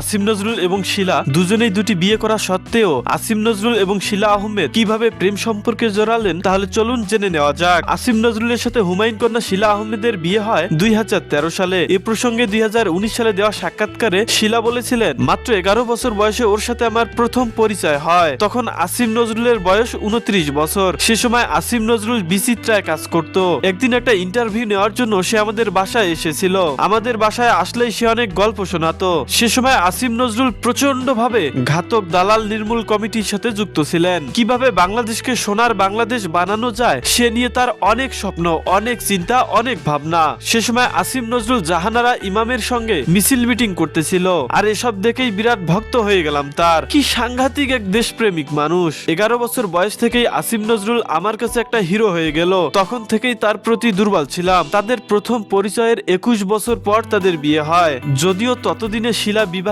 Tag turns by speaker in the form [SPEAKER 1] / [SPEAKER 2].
[SPEAKER 1] আসিম নজরুল এবং শিলা দুজনেই দুটি বিয়ে করা সত্ত্বেও আসিম নজরুল এবং শিলা আহমেদ কীভাবে প্রেম সম্পর্কে জড়ালেন তাহলে চলুন জেনে নেওয়া যাক। আসিম নজরুলের সাথে হুমায়ুন কন্যা শিলা আহমেদের বিয়ে হয় দুই সালে। এ প্রসঙ্গে দুই সালে দেওয়া সাক্ষাৎকারে শিলা বলেছিলেন, মাত্র এগারো বছর বয়সে ওর সাথে আমার প্রথম পরিচয় হয়। তখন আসিম নজরুলের বয়স উনত্রিশ বছর। সে সময় আসিম নজরুল বিচিত্রায় কাজ করত। একদিন একটা ইন্টারভিউ নেওয়ার জন্য সে আমাদের বাসায় এসেছিল। আমাদের বাসায় আসলেই সে অনেক গল্প শোনাতো। সে সময় আসিম নজরুল প্রচণ্ড ভাবে ঘাতক দালাল নির্মূল কমিটির সাথে যুক্ত ছিলেন। কীভাবে বাংলাদেশকে সোনার বাংলাদেশ বানানো যায়, সে নিয়ে তার অনেক স্বপ্ন, অনেক চিন্তা, অনেক ভাবনা। সে সময় আসিম নজরুল জাহানারা ইমামের সঙ্গে মিছিল মিটিং করতেছিল। আর এসব দেখেই বিরাট ভক্ত হয়ে গেলাম তার। কি সাংঘাতিক এক দেশপ্রেমিক মানুষ। এগারো বছর বয়স থেকেই আসিম নজরুল আমার কাছে একটা হিরো হয়ে গেল। তখন থেকেই তার প্রতি দুর্বল ছিলাম। তাদের প্রথম পরিচয়ের একুশ বছর পর তাদের বিয়ে হয়। যদিও ততদিনে শিলা বিবাহিত